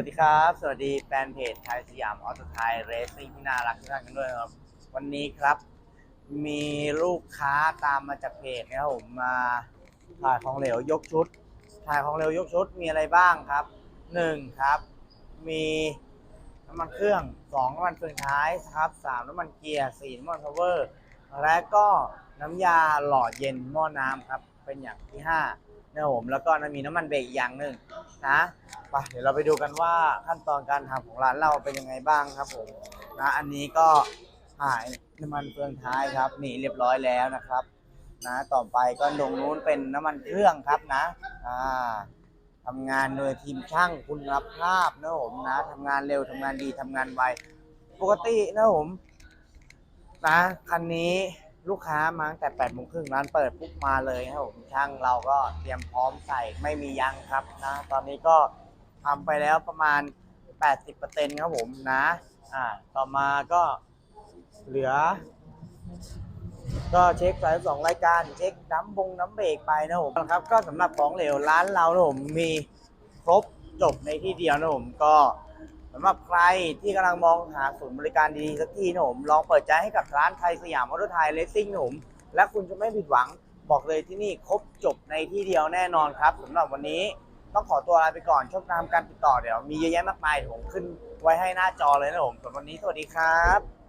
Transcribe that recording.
วัสดีครับ สวัสดีแฟนเพจไทยสยามออโตไทยเรซิ่งที่น่ารักทุกท่านกันด้วยครับ วันนี้ครับ มีลูกค้าตามมาจากเพจนะครับผมมาถ่ายของเหลวยกชุด ถ่ายของเหลวยกชุดมีอะไรบ้างครับหนึ่งครับ มีน้ำมันเครื่องสองน้ำมันเฟืองท้ายครับสามน้ำมันเกียร์สี่น้ำมันพาวเวอร์และก็น้ำยาหล่อเย็นหม้อน้ำครับ เป็นอย่างที่ห้า นะครับผมแล้วก็มีน้ำมันเบรกอีกอย่างหนึ่งนะไปเดี๋ยวเราไปดูกันว่าขั้นตอนการทำของร้านเราเป็นยังไงบ้างครับผมนะอันนี้ก็หายน้ำมันเฟืองท้ายครับนี่เรียบร้อยแล้วนะครับ นะต่อไปก็ตรงนู้นเป็นน้ำมันเครื่องครับนะอ่าทำงานโดยทีมช่างคุณภาพนะผมนะทำงานเร็วทำงานดีทำงานไวปกตินะผมนะคันนี้ ลูกค้ามาตั้งแต่8ปดโมงครึ่งร้านเปิดปุ๊บมาเลยครับผมช่างเราก็เตรียมพร้อมใส่ไม่มียังครับนะตอนนี้ก็ทำไปแล้วประมาณ 80%ครับผมนะอ่าต่อมาก็เหลือ ก็เช็คสายสองรายการเช็คน้ำบงน้ำเบรกไปนะผมครับ ก็สำหรับของเหลวร้านเรานะผมมีครบจบในที่เดียวนะผมก็ สำหรับใครที่กำลังมองหาศูนย์บริการดีๆสักที่นะผมลองเปิดใจให้กับร้านไทยสยามออโตอร์ไทยเลสซิ่งนะผมและคุณจะไม่ผิดหวังบอกเลยที่นี่ครบจบในที่เดียวแน่นอนครับสำหรับวันนี้ต้องขอตัวลาไปก่อนช่องทางการติดต่อเดี๋ยวมีเยอะแยะมากมายผมขึ้นไว้ให้หน้าจอเลยนะผมสำหรับวันนี้สวัสดีครับ